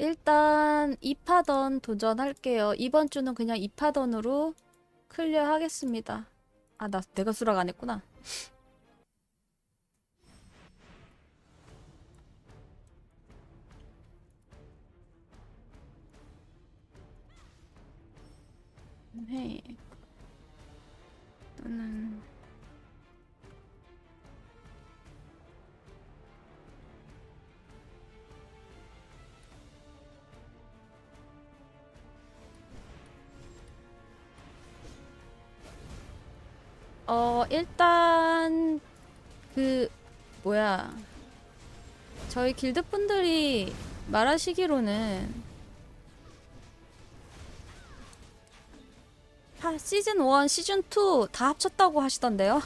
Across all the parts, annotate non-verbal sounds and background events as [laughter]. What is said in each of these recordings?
일단 2파던 도전할게요. 이번 주는 그냥 2파던으로 클리어 하겠습니다. 아, 나 내가 수락 안 했구나. 네. 또는 어, 일단 그 뭐야? 저희 길드 분들이 말하시기로는 하, 시즌 1, 시즌 2 다 합쳤다고 하시던데요.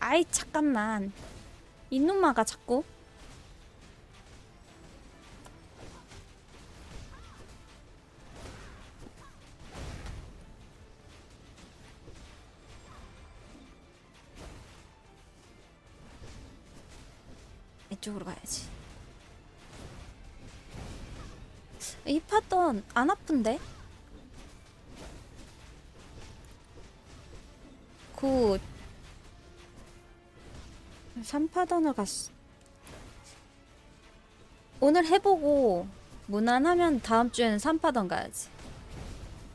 아이 잠깐만 이놈아가 자꾸 이쪽으로 가야지 이 파던 안 아픈데? 굿 3파던을 갔어 오늘 해보고 무난하면 다음 주에는 3파던 가야지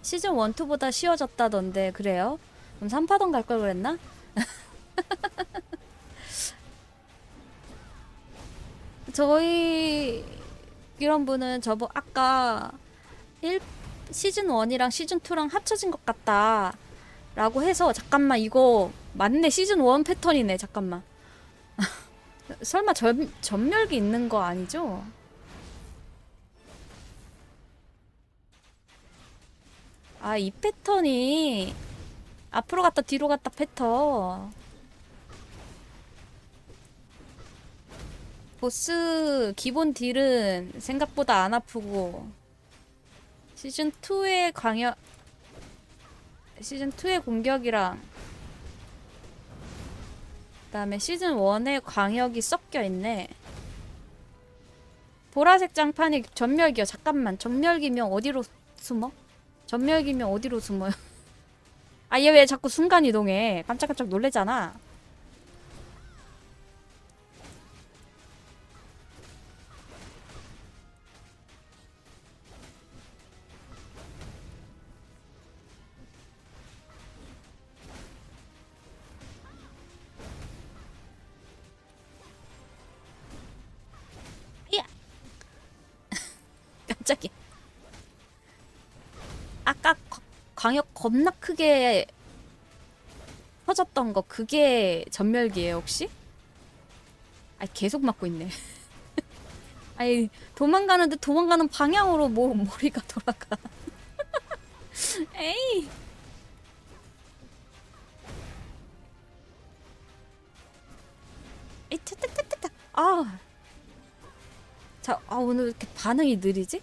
시즌 1, 2보다 쉬워졌다던데 그래요? 그럼 3파던 갈 걸 그랬나? 저희 이런 분은 저보 아까 1 시즌 1이랑 시즌 2랑 합쳐진 것 같다 라고 해서 잠깐만 이거 맞네 시즌 1 패턴이네 잠깐만 [laughs] 설마 전, 전멸기 있는 거 아니죠? 아 이 패턴이 앞으로 갔다 뒤로 갔다 패턴 보스 기본 딜은 생각보다 안 아프고 시즌 2의 광역 시즌 2의 공격이랑 그다음에 시즌 1의 광역이 섞여 있네. 보라색 장판이 전멸기요. 잠깐만. 전멸기면 어디로 숨어? 전멸기면 어디로 숨어요? [laughs] 아, 얘 왜 자꾸 순간 이동해? 깜짝깜짝 놀래잖아. 겁나 크게 터졌던 거 그게 전멸기예요 혹시? 아 계속 맞고 있네. [laughs] 아니 도망가는데 도망가는 방향으로 뭐 머리가 돌아가. [laughs] 에이. 타타타타타. 아. 자, 아 오늘 왜 이렇게 반응이 느리지?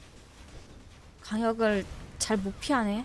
강역을 잘 못 피하네.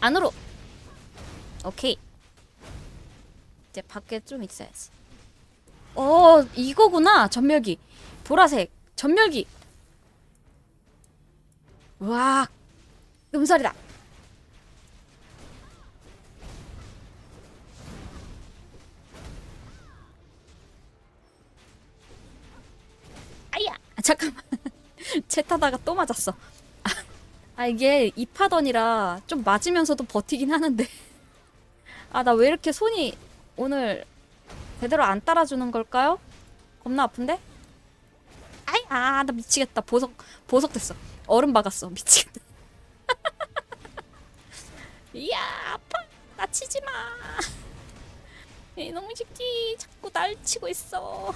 안으로. 오케이. 이제 밖에 좀 있어야지. 어, 이거구나. 전멸기. 보라색. 전멸기. 와. 음살이다. 아야. 아, 잠깐만. [laughs] 채 타다가 또 맞았어. 아, 아 이게 이파던이라 좀 맞으면서도 버티긴 하는데. [laughs] 아 나 왜 이렇게 손이 오늘 제대로 안 따라주는 걸까요? 겁나 아픈데? 아이 아 나 미치겠다. 보석 보석 됐어. 얼음 박았어. 미치겠다. [laughs] 이야 아파. 나 치지 마. [laughs] 이놈의 새끼 자꾸 날 치고 있어.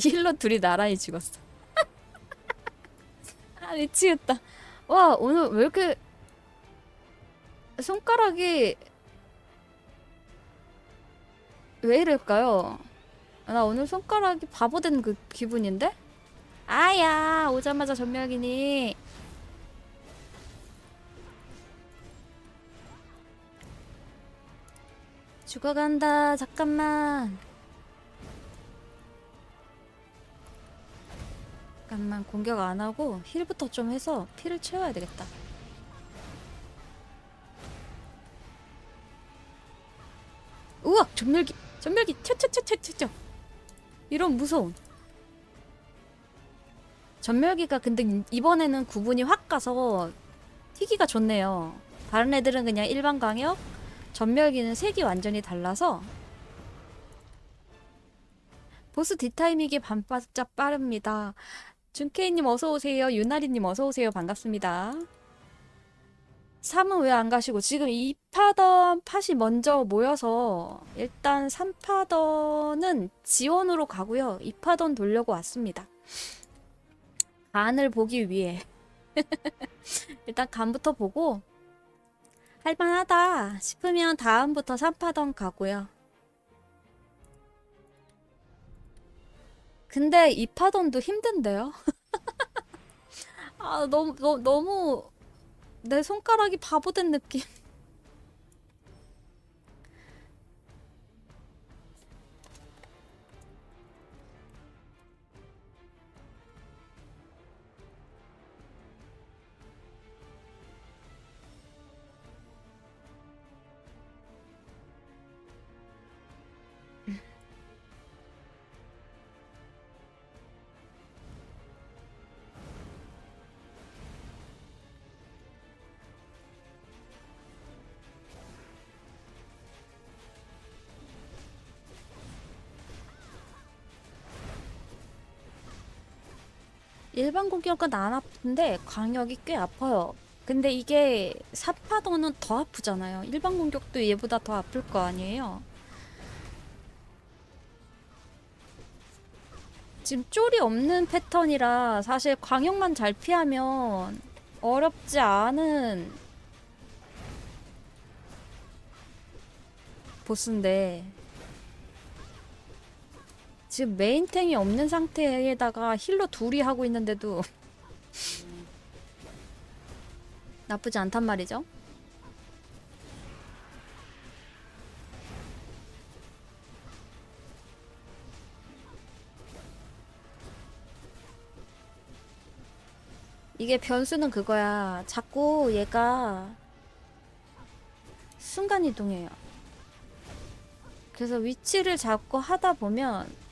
힐러 둘이 나란히 죽었어. [laughs] 아 미치겠다. 와 오늘 왜 이렇게 손가락이 왜 이럴까요? 나 오늘 손가락이 바보 된 그 기분인데? 아야 오자마자 전멸기니 죽어간다 잠깐만 잠깐만 공격 안 하고 힐부터 좀 해서 피를 채워야 되겠다. 우와! 전멸기! 전멸기! 튀튀튀튀튀 이런 무서운 전멸기가 근데 이번에는 구분이 확 가서 튀기가 좋네요. 다른 애들은 그냥 일반 강력 전멸기는 색이 완전히 달라서 보스 뒷타이밍이 반바짝 빠릅니다 준케이님 어서 오세요 유나리님 어서 오세요 반갑습니다 3은 왜 안 가시고 지금 2파던 팟이 먼저 모여서 일단 3파던은 지원으로 가고요. 2파던 돌려고 왔습니다. 간을 보기 위해 [laughs] 일단 간부터 보고 할만하다 싶으면 다음부터 3파던 가고요. 근데 2파던도 힘든데요? [laughs] 아 너무 너, 너무 내 손가락이 바보 된 느낌. 일반 공격은 안 아픈데 광역이 꽤 아파요. 근데 이게 사파도는 더 아프잖아요. 일반 공격도 얘보다 더 아플 거 아니에요. 지금 쫄이 없는 패턴이라 사실 광역만 잘 피하면 어렵지 않은 보스인데 지금 메인탱이 없는 상태에다가 힐러 둘이 하고 있는데도 [laughs] 나쁘지 않단 말이죠. 이게 변수는 그거야. 자꾸 얘가 순간 이동해요. 그래서 위치를 잡고 하다 보면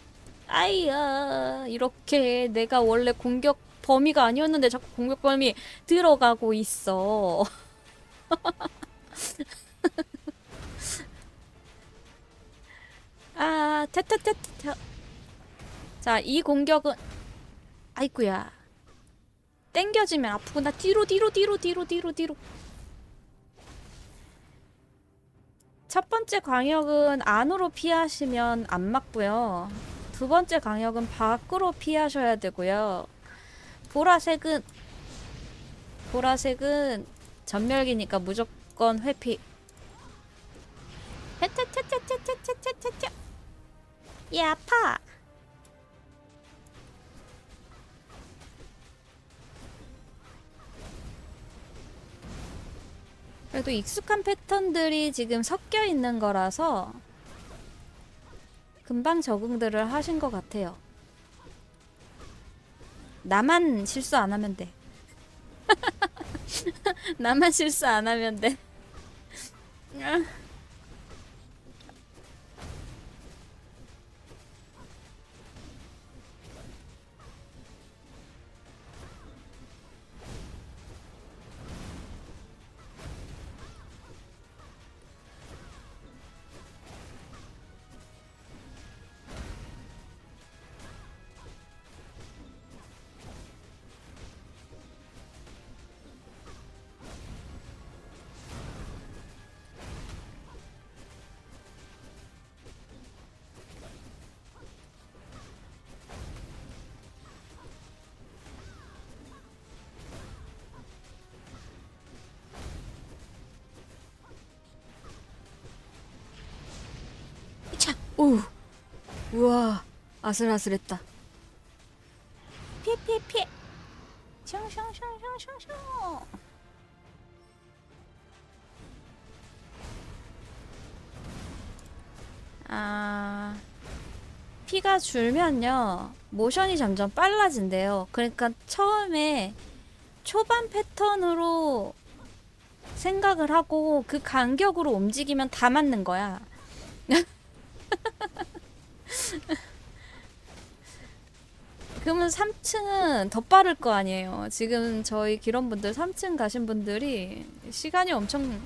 아이야 이렇게 내가 원래 공격 범위가 아니었는데 자꾸 공격 범위 들어가고 있어. [laughs] 아, 테테테테. 자, 이 공격은 아이쿠야. 땡겨지면 아프구나. 뒤로 뒤로 뒤로 뒤로 뒤로 뒤로. 첫 번째 광역은 안으로 피하시면 안 맞고요. 두 번째 광역은 밖으로 피하셔야 되고요. 보라색은 보라색은 전멸기니까 무조건 회피. 헤테테테테테테테테. 얘 아파. 그래도 익숙한 패턴들이 지금 섞여 있는 거라서 금방 적응들을 하신 것 같아요. 나만 실수 안 하면 돼. [laughs] 나만 실수 안 하면 돼. 오, 우와, 아슬아슬했다. 피해, 피해, 피해. 슝슝슝슝슝슝. 아, 피가 줄면요, 모션이 점점 빨라진대요. 그러니까 처음에 초반 패턴으로 생각을 하고 그 간격으로 움직이면 다 맞는 거야. [laughs] [laughs] 그러면 3층은 더 빠를 거 아니에요. 지금 저희 기런분들 3층 가신 분들이 시간이 엄청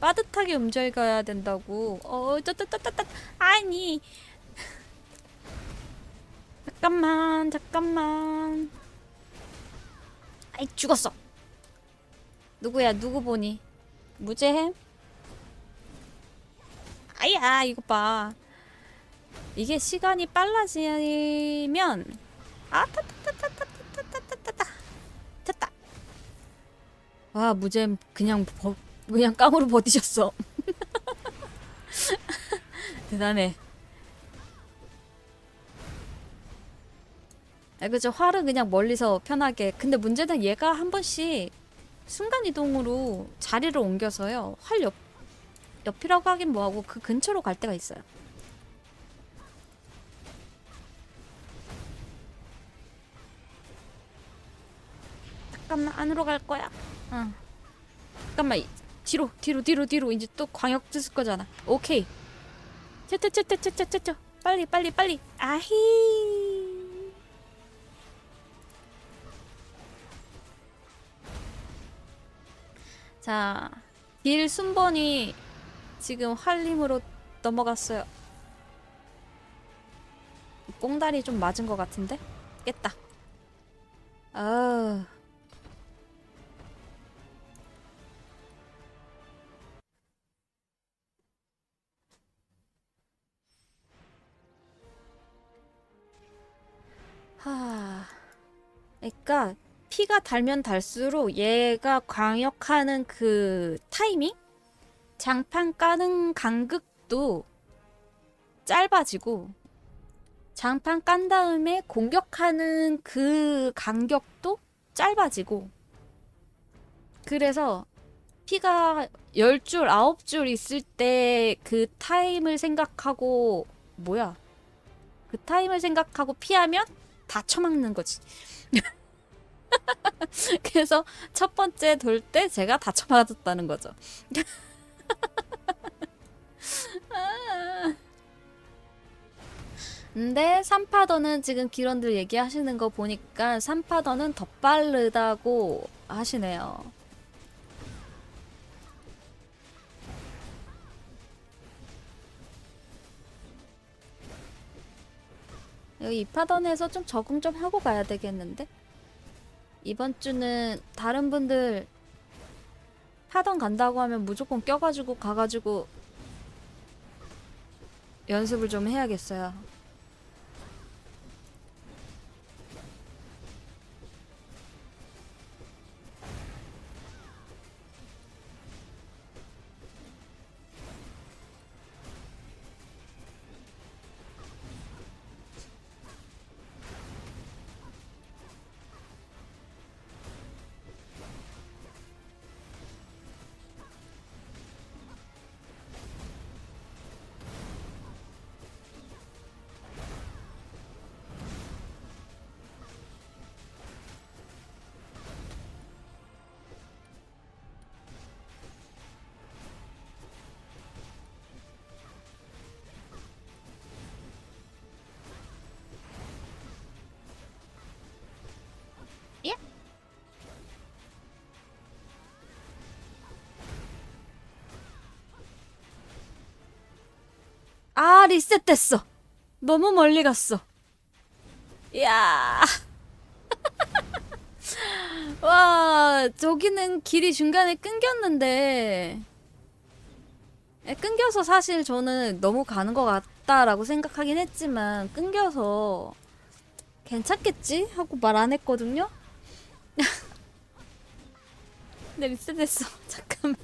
빠듯하게 움직여야 된다고. 어, 따따따따따 아니. [laughs] 잠깐만, 잠깐만. 아이, 죽었어. 누구야, 누구 보니? 무죄햄? 아야, 이거 봐. 이게 시간이 빨라지면 아, 타타타타타타타타타 됐다. 와, 무잼 그냥 버, 그냥 깡으로 버티셨어. [laughs] 대단해. 아, 그죠. 활은 그냥 멀리서 편하게. 근데 문제는 얘가 한 번씩 순간 이동으로 자리를 옮겨서요. 활 옆, 옆이라고 하긴 뭐하고 그 근처로 갈 때가 있어요. 잠깐만 안으로 갈 거야. 응. 잠깐만 이- 뒤로 뒤로 뒤로 뒤로 이제 또 광역 쓸 거잖아. 오케이. 쩌쩌쩌쩌쩌쩌쩌 빨리 빨리 빨리. 아히. 자, 길 순번이 지금 활림으로 넘어갔어요. 꽁다리 좀 맞은 것 같은데? 깼다. 아. 하. 그러니까 피가 달면 달수록 얘가 광역하는 그 타이밍? 장판 까는 간극도 짧아지고 장판 깐 다음에 공격하는 그 간격도 짧아지고 그래서 피가 10줄, 9줄 있을 때 그 타임을 생각하고 뭐야? 그 타임을 생각하고 피하면 다 쳐막는 거지. [laughs] 그래서 첫 번째 돌 때 제가 다 쳐맞았다는 거죠. [laughs] 근데 3파더는 지금 기런들 얘기하시는 거 보니까 3파더는 더 빠르다고 하시네요. 여기 2파던에서 좀 적응 좀 하고 가야 되겠는데? 이번 주는 다른 분들 파던 간다고 하면 무조건 껴가지고 가가지고 연습을 좀 해야겠어요. 리셋됐어. 너무 멀리 갔어. 이야. [laughs] 와, 저기는 길이 중간에 끊겼는데. 에, 끊겨서 사실 저는 너무 가는 것 같다라고 생각하긴 했지만, 끊겨서 괜찮겠지? 하고 말 안 했거든요? [laughs] 근데 리셋됐어. [laughs] 잠깐만.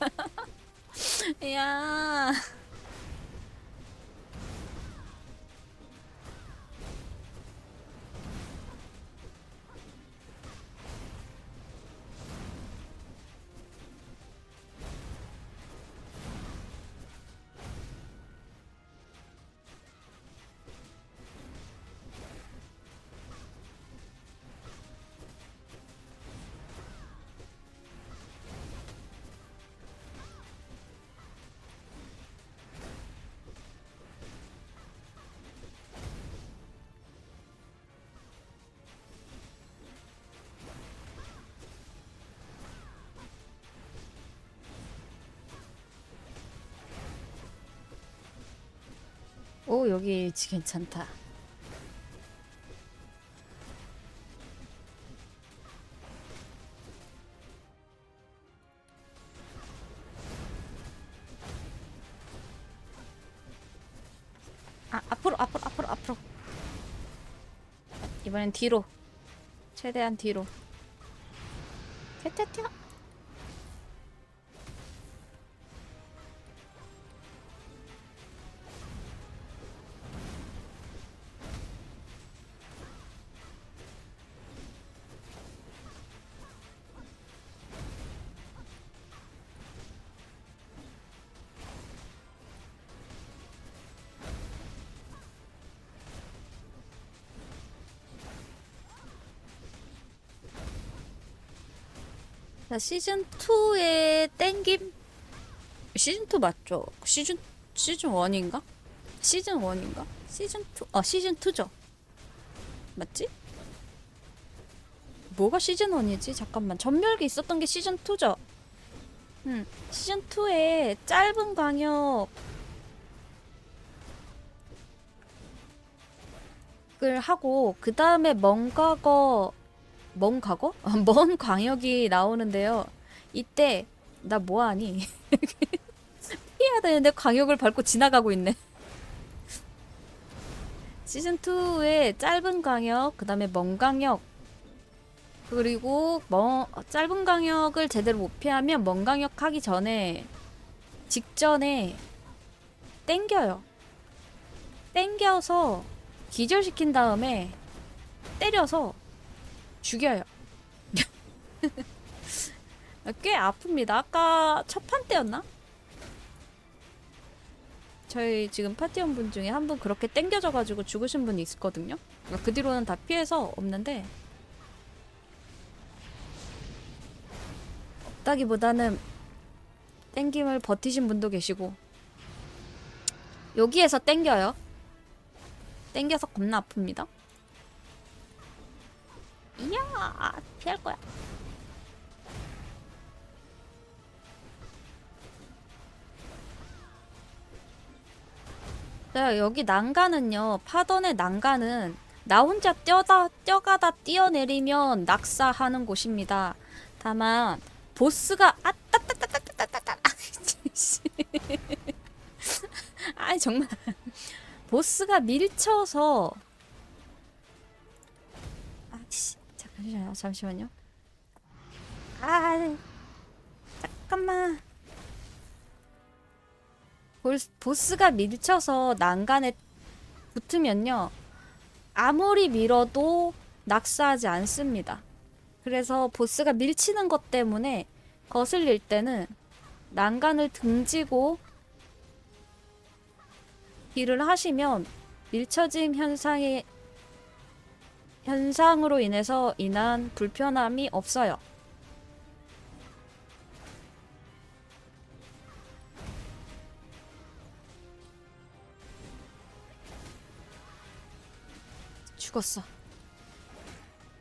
이야. 오 여기 괜찮다. 아 앞으로 앞으로 앞으로 앞으로. 이번엔 뒤로. 최대한 뒤로. 튀튀튀. 자, 시즌 2의 땡김 시즌 2 맞죠? 시즌 시즌 1인가? 시즌 1인가? 시즌 2. 아, 시즌 2죠. 맞지? 뭐가 시즌 1이지? 잠깐만. 전멸기 있었던 게 시즌 2죠. 음. 시즌 2에 짧은 광역 을 하고 그 다음에 먼 과거 먼 과거? 아, [laughs] 먼 광역이 나오는데요. 이때 나 뭐하니? [laughs] 피해야 되는데 광역을 밟고 지나가고 있네. 시즌 2의 짧은 광역, 그 다음에 먼 광역, 그리고 먼 짧은 광역을 제대로 못 피하면 먼 광역 하기 전에 직전에 땡겨요. 땡겨서 기절시킨 다음에 때려서 죽여요. [laughs] 꽤 아픕니다. 아까 첫 판 때였나? 저희 지금 파티원 분 중에 한 분 그렇게 땡겨져가지고 죽으신 분이 있었거든요. 그러니까 그 뒤로는 다 피해서 없는데 없다기보다는 땡김을 버티신 분도 계시고 여기에서 땡겨요. 땡겨서 겁나 아픕니다. 이야 피할 거야. 자, 여기 난간은요. 파던의 난간은 나 혼자 뛰어다 뛰어가다 뛰어내리면 낙사하는 곳입니다. 다만 보스가 아따따따따따따따 아니 [laughs] 정말 보스가 밀쳐서 잠깐만요. 잠시만요. 아 잠깐만. 볼- 보스가 밀쳐서 난간에 붙으면요. 아무리 밀어도 낙사하지 않습니다. 그래서 보스가 밀치는 것 때문에 거슬릴 때는 난간을 등지고 딜을 하시면 밀쳐짐 현상의 현상으로 인해서 인한 불편함이 없어요. 죽었어.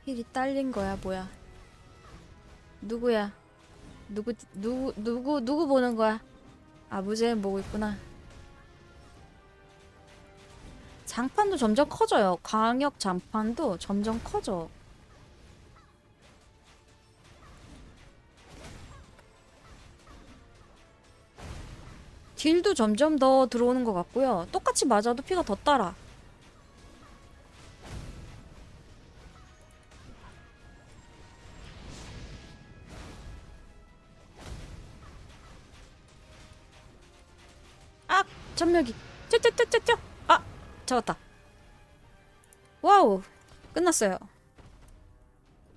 힐이 딸린 거야, 뭐야? 누구야? 누구 누구 누구 누구 보는 거야? 아, 무제는 보고 있구나. 장판도 점점 커져요. 광역 장판도 점점 커져. 딜도 점점 더 들어오는 것 같고요. 똑같이 맞아도 피가 더 따라. 아! 전멸기! 쩌쩌쩌쩌쩌! 아! 잡았다. 와우! 끝났어요.